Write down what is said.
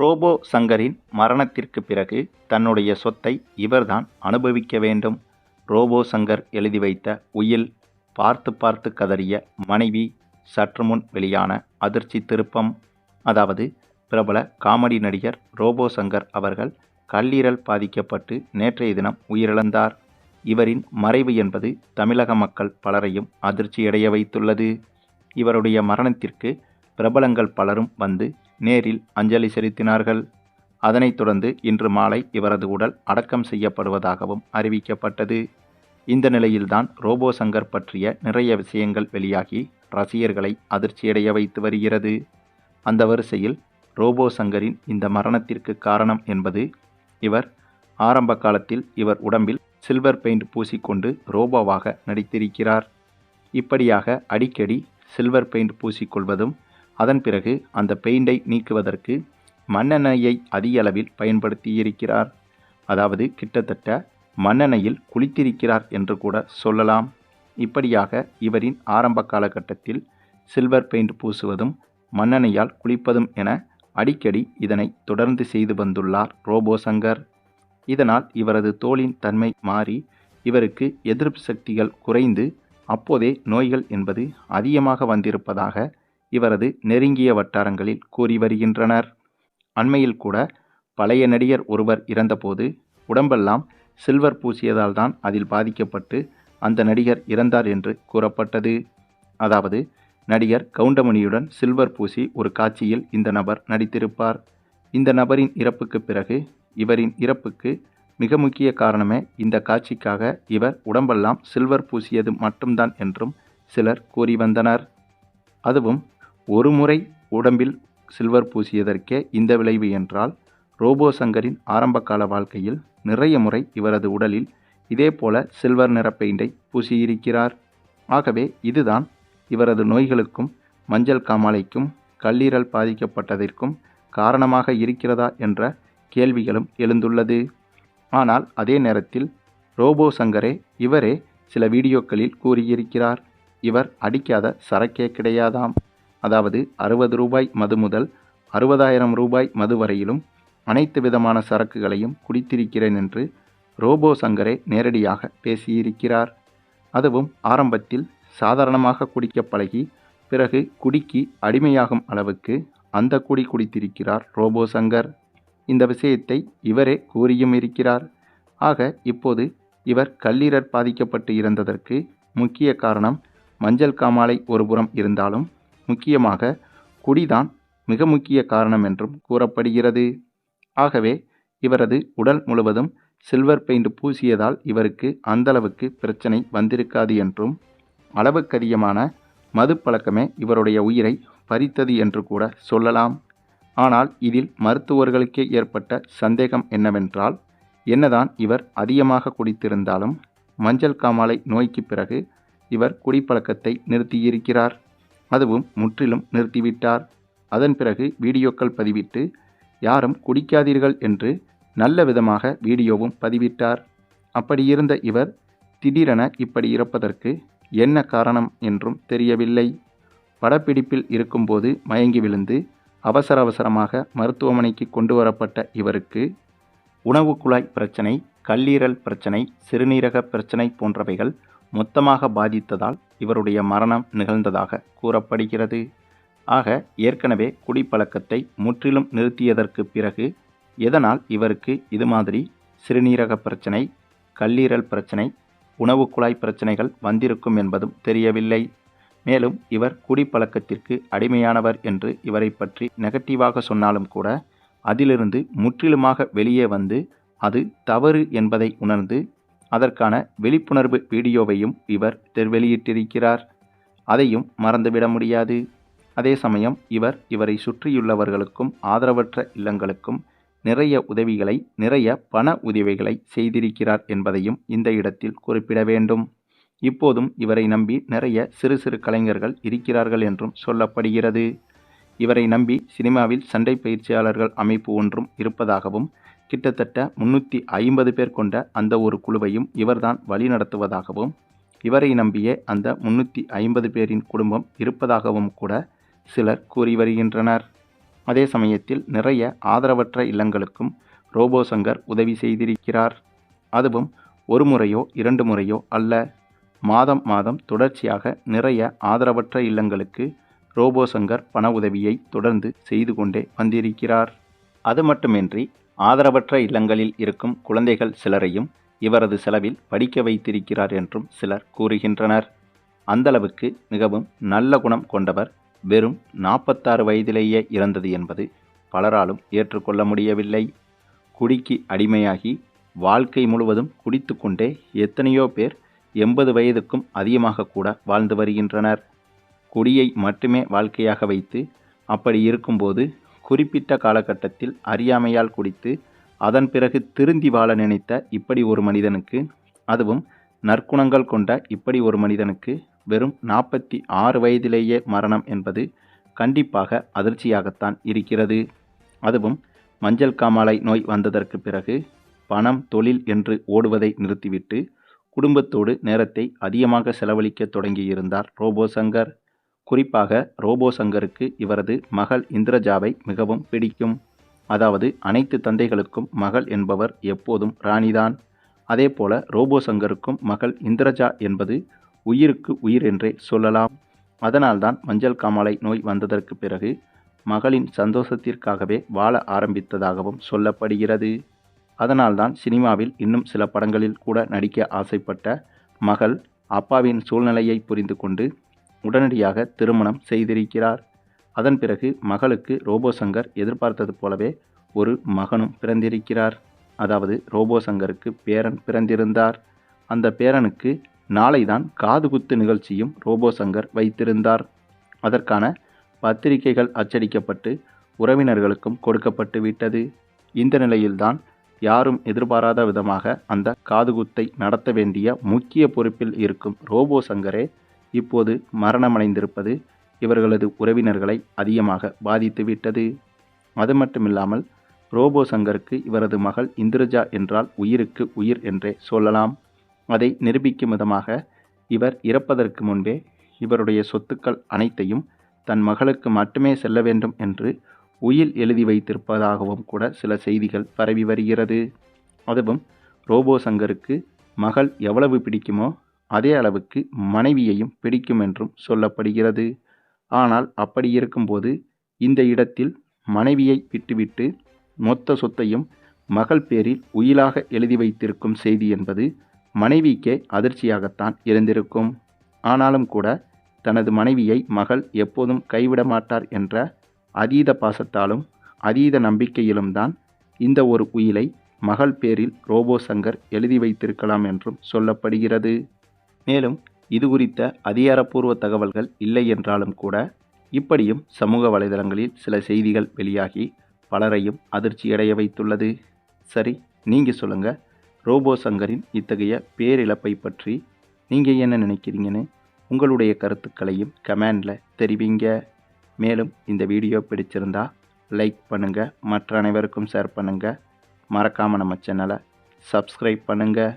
Robot சங்கரின் மரணத்திற்கு பிறகு தன்னுடைய சொத்தை இவர்தான் அனுபவிக்க வேண்டும். ரோபோ சங்கர் எழுதி வைத்த உயில் பார்த்து பார்த்து கதறிய மனைவி சற்று முன் வெளியான அதிர்ச்சி திருப்பம். அதாவது பிரபல காமெடி நடிகர் ரோபோ சங்கர் அவர்கள் கல்லீரல் பாதிக்கப்பட்டு நேற்றைய தினம் உயிரிழந்தார். இவரின் மறைவு என்பது தமிழக மக்கள் பலரையும் அதிர்ச்சியடைய வைத்துள்ளது. இவருடைய மரணத்திற்கு பிரபலங்கள் பலரும் வந்து நேரில் அஞ்சலி செலுத்தினார்கள். அதனைத் தொடர்ந்து இன்று மாலை இவரது உடல் அடக்கம் செய்யப்படுவதாகவும் அறிவிக்கப்பட்டது. இந்த நிலையில்தான் ரோபோ சங்கர் பற்றிய நிறைய விஷயங்கள் வெளியாகி ரசிகர்களை அதிர்ச்சியடைய வைத்து வருகிறது. அந்த வரிசையில் ரோபோ சங்கரின் இந்த மரணத்திற்கு காரணம் என்பது இவர் ஆரம்ப காலத்தில் இவர் உடம்பில் சில்வர் பெயிண்ட் பூசிக்கொண்டு ரோபோவாக நடித்திருக்கிறார். இப்படியாக அடிக்கடி சில்வர் பெயிண்ட் பூசிக்கொள்வதும் அதன் பிறகு அந்த பெயிண்டை நீக்குவதற்கு மண்ணெண்ணெயை அதிக அளவில் பயன்படுத்தியிருக்கிறார். அதாவது கிட்டத்தட்ட மண்ணெண்ணையில் குளித்திருக்கிறார் என்று கூட சொல்லலாம். இப்படியாக இவரின் ஆரம்ப காலகட்டத்தில் சில்வர் பெயிண்ட் பூசுவதும் மண்ணெண்ணையால் குளிப்பதும் என அடிக்கடி இதனை தொடர்ந்து செய்து வந்துள்ளார் ரோபோ சங்கர். இதனால் இவரது தோலின் தன்மை மாறி இவருக்கு எதிர்ப்பு சக்திகள் குறைந்து அப்போதே நோய்கள் என்பது அதிகமாக வந்திருப்பதாக இவரது நெருங்கிய வட்டாரங்களில் கூறி வருகின்றனர். அண்மையில் கூட பழைய நடிகர் ஒருவர் இறந்தபோது உடம்பெல்லாம் சில்வர் பூசியதால் தான் அதில் பாதிக்கப்பட்டு அந்த நடிகர் இறந்தார் என்று கூறப்பட்டது. அதாவது நடிகர் கவுண்டமணியுடன் சில்வர் பூசி ஒரு காட்சியில் இந்த நபர் நடித்திருப்பார். இந்த நபரின் இறப்புக்கு பிறகு இவரின் இறப்புக்கு மிக முக்கிய காரணமே இந்த காட்சிக்காக இவர் உடம்பெல்லாம் சில்வர் பூசியது மட்டும்தான் என்றும் சிலர் கூறி வந்தனர். அதுவும் ஒரு முறை உடம்பில் சில்வர் பூசியதற்கே இந்த விளைவு என்றால் ரோபோ சங்கரின் ஆரம்பகால வாழ்க்கையில் நிறைய முறை இவரது உடலில் இதேபோல சில்வர் நிற பெயிண்டை பூசியிருக்கிறார். ஆகவே இதுதான் இவரது நோய்களுக்கும் மஞ்சள் காமாலைக்கும் கல்லீரல் பாதிக்கப்பட்டதற்கும் காரணமாக இருக்கிறதா என்ற கேள்விகளும் எழுந்துள்ளது. ஆனால் அதே நேரத்தில் ரோபோ சங்கரே இவரே சில வீடியோக்களில் கூறியிருக்கிறார். இவர் அடிக்காத சரக்கே கிடையாதாம். அதாவது அறுபது ரூபாய் மது முதல் அறுபதாயிரம் ரூபாய் மது வரையிலும் அனைத்து விதமான சரக்குகளையும் குடித்திருக்கிறேன் என்று ரோபோ சங்கரே நேரடியாக பேசியிருக்கிறார். அதுவும் ஆரம்பத்தில் சாதாரணமாக குடிக்க பழகி பிறகு குடிக்கு அடிமையாகும் அளவுக்கு அந்த குடி குடித்திருக்கிறார் ரோபோ சங்கர். இந்த விஷயத்தை இவரே கூறியும் இருக்கிறார். ஆக இப்போது இவர் கல்லீரல் பாதிக்கப்பட்டு இருந்ததற்கு முக்கிய காரணம் மஞ்சள் காமாலை ஒருபுறம் இருந்தாலும் முக்கியமாக குடிதான் மிக முக்கிய காரணம் என்றும் கூறப்படுகிறது. ஆகவே இவரது உடல் முழுவதும் சில்வர் பெயிண்ட் பூசியதால் இவருக்கு அந்தளவுக்கு பிரச்சனை வந்திருக்காது என்றும் அளவுக்கதிகமான மது பழக்கமே இவருடைய உயிரை பறித்தது என்று கூட சொல்லலாம். ஆனால் இதில் மருத்துவர்களுக்கே ஏற்பட்ட சந்தேகம் என்னவென்றால் என்னதான் இவர் அதிகமாக குடித்திருந்தாலும் மஞ்சள் காமாலை நோய்க்கு பிறகு இவர் குடிப்பழக்கத்தை நிறுத்தியிருக்கிறார். அதுவும் முற்றிலும் நிறுத்திவிட்டார். அதன் பிறகு வீடியோக்கள் பதிவிட்டு யாரும் குடிக்காதீர்கள் என்று நல்ல விதமாக வீடியோவும் பதிவிட்டார். அப்படியிருந்த இவர் திடீரென இப்படி இறப்பதற்கு என்ன காரணம் என்றும் தெரியவில்லை. படப்பிடிப்பில் இருக்கும்போது மயங்கி விழுந்து அவசர அவசரமாக மருத்துவமனைக்கு கொண்டு வரப்பட்ட இவருக்கு உணவு குழாய் பிரச்சனை கல்லீரல் பிரச்சனை சிறுநீரக பிரச்சனை போன்றவைகள் மொத்தமாக பாதித்ததால் இவருடைய மரணம் நிகழ்ந்ததாக கூறப்படுகிறது. ஆக ஏற்கனவே குடிப்பழக்கத்தை முற்றிலும் நிறுத்தியதற்கு பிறகு எதனால் இவருக்கு இது மாதிரி சிறுநீரக பிரச்சனை கல்லீரல் பிரச்சனை உணவு குழாய் பிரச்சனைகள் வந்திருக்கும் என்பதும் தெரியவில்லை. மேலும் இவர் குடிப்பழக்கத்திற்கு அடிமையானவர் என்று இவரை பற்றி நெகட்டிவாக சொன்னாலும் கூட அதிலிருந்து முற்றிலுமாக வெளியே வந்து அது தவறு என்பதை உணர்ந்து அதற்கான விழிப்புணர்வு வீடியோவையும் இவர் வெளியிட்டிருக்கிறார் அதையும் மறந்துவிட முடியாது. அதே சமயம் இவர் இவரை சுற்றியுள்ளவர்களுக்கும் ஆதரவற்ற இல்லங்களுக்கும் நிறைய உதவிகளை நிறைய பண உதவிகளை செய்திருக்கிறார் என்பதையும் இந்த இடத்தில் குறிப்பிட வேண்டும். இப்போதும் இவரை நம்பி நிறைய சிறு சிறு கலைஞர்கள் இருக்கிறார்கள் என்றும் சொல்லப்படுகிறது. இவரை நம்பி சினிமாவில் சண்டை பயிற்சியாளர்கள் அமைப்பு ஒன்றும் இருப்பதாகவும் கிட்டத்தட்ட முன்னூற்றி ஐம்பது பேர் கொண்ட அந்த ஒரு குழுவையும் இவர்தான் வழிநடத்துவதாகவும் இவரை நம்பியே அந்த முன்னூற்றி ஐம்பது பேரின் குடும்பம் இருப்பதாகவும் கூட சிலர் கூறி வருகின்றனர். அதே சமயத்தில் நிறைய ஆதரவற்ற இல்லங்களுக்கும் ரோபோ சங்கர் உதவி செய்திருக்கிறார். அதுவும் ஒரு முறையோ இரண்டு முறையோ அல்ல. மாதம் மாதம் தொடர்ச்சியாக நிறைய ஆதரவற்ற இல்லங்களுக்கு ரோபோ சங்கர் பண உதவியை தொடர்ந்து செய்து கொண்டே வந்திருக்கிறார். அது மட்டுமின்றி ஆதரவற்ற இல்லங்களில் இருக்கும் குழந்தைகள் சிலரையும் இவரது செலவில் படிக்க வைத்திருக்கிறார் என்றும் சிலர் கூறுகின்றனர். அந்தளவுக்கு மிகவும் நல்ல குணம் கொண்டவர் வெறும் நாற்பத்தாறு வயதிலேயே இறந்தது என்பது பலராலும் ஏற்றுக்கொள்ள முடியவில்லை. குடிக்கு அடிமையாகி வாழ்க்கை முழுவதும் குடித்துக்கொண்டே எத்தனையோ பேர் எண்பது வயதுக்கும் அதிகமாக கூட வாழ்ந்து வருகின்றனர். குடியை மட்டுமே வாழ்க்கையாக வைத்து அப்படி இருக்கும்போது குறிப்பிட்ட காலகட்டத்தில் அறியாமையால் குடித்து அதன் பிறகு திருந்தி வாழ நினைத்த இப்படி ஒரு மனிதனுக்கு அதுவும் நற்குணங்கள் கொண்ட இப்படி ஒரு மனிதனுக்கு வெறும் நாற்பத்தி ஆறு வயதிலேயே மரணம் என்பது கண்டிப்பாக அதிர்ச்சியாகத்தான் இருக்கிறது. அதுவும் மஞ்சள் காமாலை நோய் வந்ததற்கு பிறகு பணம் தொழில் என்று ஓடுவதை நிறுத்திவிட்டு குடும்பத்தோடு நேரத்தை அதிகமாக செலவழிக்க தொடங்கியிருந்தார் ரோபோ சங்கர் குறிப்பாக ரோபோ சங்கருக்கு இவரது மகள் இந்திரஜாவை மிகவும் பிடிக்கும். அதாவது அனைத்து தந்தைகளுக்கும் மகள் என்பவர் எப்போதும் ராணிதான். அதேபோல ரோபோ சங்கருக்கும் மகள் இந்திரஜா என்பது உயிருக்கு உயிர் என்றே சொல்லலாம். அதனால்தான் மஞ்சள் காமாலை நோய் வந்ததற்கு பிறகு மகளின் சந்தோஷத்திற்காகவே வாழ ஆரம்பித்ததாகவும் சொல்லப்படுகிறது. அதனால்தான் சினிமாவில் இன்னும் சில படங்களில் கூட நடிக்க ஆசைப்பட்ட மகள் அப்பாவின் சூழ்நிலையை புரிந்து கொண்டு உடனடியாக திருமணம் செய்திருக்கிறார். அதன் பிறகு மகளுக்கு ரோபோ சங்கர் எதிர்பார்த்தது போலவே ஒரு மகனும் பிறந்திருக்கிறார். அதாவது ரோபோ சங்கருக்கு பேரன் பிறந்திருந்தார். அந்த பேரனுக்கு நாளைதான் காதுகுத்து நிகழ்ச்சியும் ரோபோ சங்கர் வைத்திருந்தார். அதற்கான பத்திரிகைகள் அச்சடிக்கப்பட்டு உறவினர்களுக்கும் கொடுக்கப்பட்டு விட்டது. இந்த நிலையில்தான் யாரும் எதிர்பாராத விதமாக அந்த காதுகுத்தை நடத்த வேண்டிய முக்கிய பொறுப்பில் இருக்கும் ரோபோ சங்கரே இப்போது மரணமடைந்திருப்பது இவர்களது உறவினர்களை அதிகமாக பாதித்துவிட்டது அது மட்டுமில்லாமல் ரோபோ சங்கருக்கு இவரது மகள் இந்திரஜா என்றால் உயிருக்கு உயிர் என்றே சொல்லலாம். அதை நிரூபிக்கும் விதமாக இவர் இறப்பதற்கு முன்பே இவருடைய சொத்துக்கள் அனைத்தையும் தன் மகளுக்கு மட்டுமே செல்ல வேண்டும் என்று உயில் எழுதி வைத்திருப்பதாகவும் கூட சில செய்திகள் பரவி வருகிறது. அதுவும் ரோபோ சங்கருக்கு மகள் எவ்வளவு பிடிக்குமோ அதே அளவுக்கு மனைவியையும் பிடிக்கும் என்றும் சொல்லப்படுகிறது. ஆனால் அப்படி இருக்கும்போது இந்த இடத்தில் மனைவியை விட்டுவிட்டு மொத்த சொத்தையும் மகள் பேரில் உயிலாக எழுதி வைத்திருக்கும் செய்தி என்பது மனைவிக்கே அதிர்ச்சியாகத்தான் இருந்திருக்கும். ஆனாலும் கூட தனது மனைவியை மகள் எப்போதும் கைவிட மாட்டார் என்ற அதீத பாசத்தாலும் அதீத நம்பிக்கையிலும் தான் இந்த ஒரு உயிலை மகள் பேரில் ரோபோ சங்கர் எழுதி வைத்திருக்கலாம் என்றும் சொல்லப்படுகிறது. மேலும் இது குறித்த அதிகாரப்பூர்வ தகவல்கள் இல்லை என்றாலும் கூட இப்படியும் சமூக வலைதளங்களில் சில செய்திகள் வெளியாகி பலரையும் அதிர்ச்சியடைய வைத்துள்ளது. சரி நீங்கள் சொல்லுங்கள் ரோபோ சங்கரின் இத்தகைய பேரிழப்பை பற்றி நீங்கள் என்ன நினைக்கிறீங்கன்னு உங்களுடைய கருத்துக்களையும் கமெண்டில் தெரிவிங்க. மேலும் இந்த வீடியோ பிடிச்சிருந்தா லைக் பண்ணுங்கள் மற்ற அனைவருக்கும் ஷேர் பண்ணுங்கள் மறக்காமல் நம்ம சேனலை சப்ஸ்கிரைப் பண்ணுங்கள்